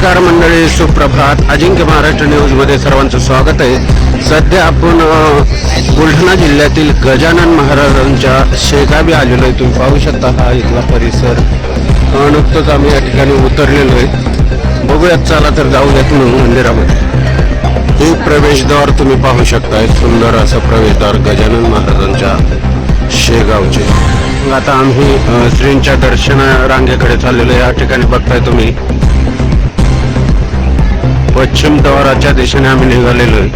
नमस्कार मंडळी सुप्रभात. अजिंक्य महाराष्ट्र न्यूजमध्ये सर्वांचं स्वागत आहे. सध्या आपण बुलढाणा जिल्ह्यातील गजानन महाराजांच्या शेगावी आलेलो आहे. तुम्ही पाहू शकता हा इथला परिसर. नुकतंच आम्ही या ठिकाणी उतरलेलो आहे. बघूयात चला तर जाऊयात म्हणून मंदिरामध्ये. हे प्रवेशद्वार तुम्ही पाहू शकताय. सुंदर असं प्रवेशद्वार गजानन महाराजांच्या शेगावचे. आता आम्ही श्रींच्या दर्शन रांगेकडे चाललेलो आहे. या ठिकाणी बघताय तुम्ही. पश्चिम द्वाराच्या दिशेने आम्ही निघालेलो आहे.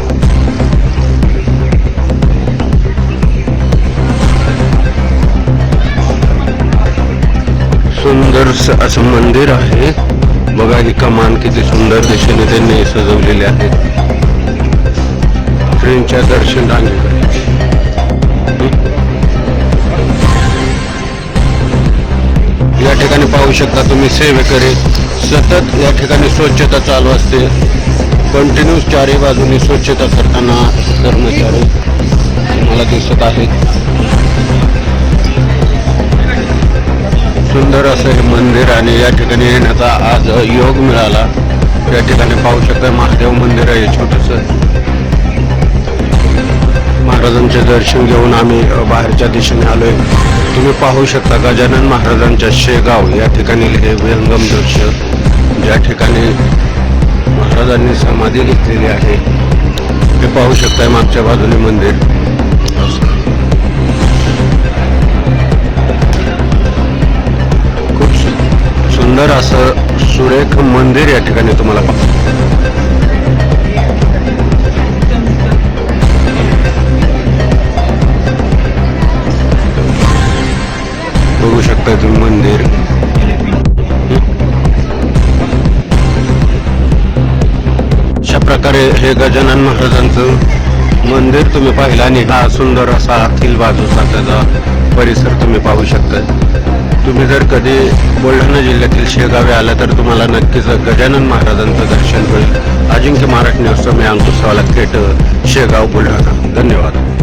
सुंदर असं मंदिर आहे. बघा ही कमान किती सुंदर दिशेने त्यांनी सजवलेली आहे ट्रेनच्या दर्शन या ठिकाणी पाहू शकता तुम्ही सेवेकरी. सतत या ठिकाणी स्वच्छता चालू असते. कंटिन्यूस चारही बाजूनी स्वच्छता करताना कर्मचारी मला दिसत आहेत. सुंदर असं हे मंदिर आणि या ठिकाणी येण्याचा आज योग मिळाला. या ठिकाणी पाहू शकता महादेव मंदिर आहे छोटस. महाराजांचे दर्शन घेऊन आम्ही बाहेरच्या दिशेने आलोय. तुम्ही पाहू शकता गजानन महाराजांच्या शेगाव या ठिकाणी हे विहंगम दृश्य. ज्या ठिकाणी महाराजांनी समाधी घेतलेली आहे. ते पाहू शकताय मागच्या बाजूने मंदिर. खूप सु- सुंदर असं सुरेख मंदिर या ठिकाणी तुम्हाला बघू शकता तुम्ही मंदिर. प्रकारे हे गजानन महाराजांचं मंदिर तुम्ही पाहिलं आणि हा सुंदर असा अखिल बाजूचा त्याचा परिसर तुम्ही पाहू शकता. तुम्ही जर कधी बुलढाणा जिल्ह्यातील शेगावे आला तर तुम्हाला नक्कीच गजानन महाराजांचं दर्शन होईल. अजिंक्य महाराष्ट्र न्यूज मी अंकुश थेट शेगाव बुलढाणा. धन्यवाद.